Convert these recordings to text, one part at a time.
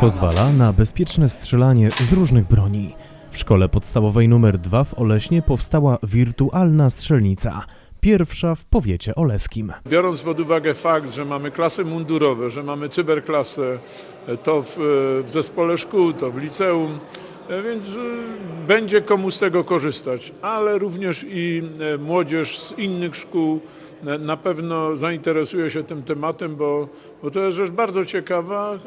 Pozwala na bezpieczne strzelanie z różnych broni. W szkole podstawowej nr 2 w Oleśnie powstała wirtualna strzelnica, pierwsza w powiecie oleskim. Biorąc pod uwagę fakt, że mamy klasy mundurowe, że mamy cyberklasę, to w, w zespole szkół, to w liceum, e, więc e, będzie komu z tego korzystać, ale również i e, młodzież z innych szkół e, na pewno zainteresuje się tym tematem, bo, bo to jest rzecz bardzo ciekawa,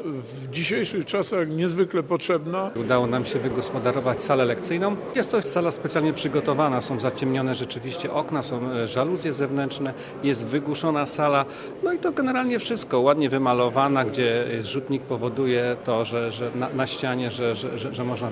w dzisiejszych czasach niezwykle potrzebna. Udało nam się wygospodarować salę lekcyjną. Jest to sala specjalnie przygotowana, są zaciemnione rzeczywiście okna, są e, żaluzje zewnętrzne, jest wygłuszona sala. No i to generalnie wszystko, ładnie wymalowana, gdzie rzutnik powoduje to, że, że na, na ścianie, że, że, że, że można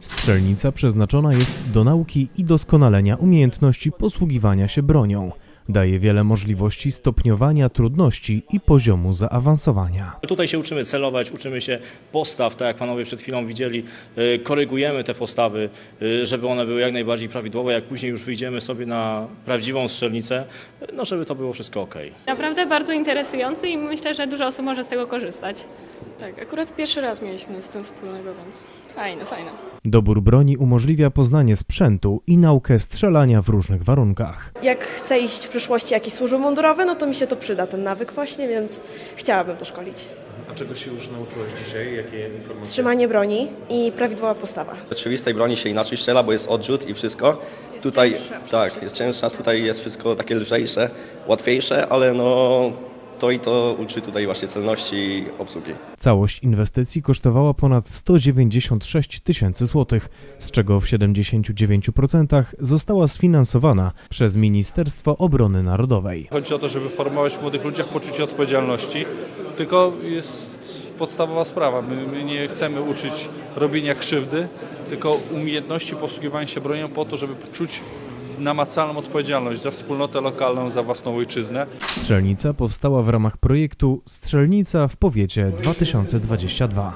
Strzelnica przeznaczona jest do nauki i doskonalenia umiejętności posługiwania się bronią. Daje wiele możliwości stopniowania trudności i poziomu zaawansowania. Tutaj się uczymy celować, uczymy się postaw, tak jak panowie przed chwilą widzieli, y, korygujemy te postawy, y, żeby one były jak najbardziej prawidłowe, jak później już wyjdziemy sobie na prawdziwą strzelnicę, y, no żeby to było wszystko ok. Naprawdę bardzo interesujący i myślę, że dużo osób może z tego korzystać. Tak, akurat pierwszy raz mieliśmy z tym wspólnego, więc fajne, fajne. Dobór broni umożliwia poznanie sprzętu i naukę strzelania w różnych warunkach. Jak chcę iść w przyszłości jakieś służby mundurowe, no to mi się to przyda, ten nawyk właśnie, więc chciałabym to szkolić. A czego się już nauczyłaś dzisiaj? Jakie informacje? Trzymanie broni i prawidłowa postawa. rzeczywistej broni się inaczej strzela, bo jest odrzut i wszystko. tutaj tak, jest cięższa, tutaj jest wszystko takie lżejsze, łatwiejsze, ale no to i to uczy tutaj właśnie celności i obsługi. Całość inwestycji kosztowała ponad 196 tysięcy złotych, z czego w 79% została sfinansowana przez Ministerstwo Obrony Narodowej. Chodzi o to, żeby formować w młodych ludziach poczucie odpowiedzialności, tylko jest podstawowa sprawa. My, my nie chcemy uczyć robienia krzywdy, tylko umiejętności posługiwania się bronią po to, żeby czuć namacalną odpowiedzialność za wspólnotę lokalną, za własną ojczyznę. Strzelnica powstała w ramach projektu Strzelnica w powiecie 2022.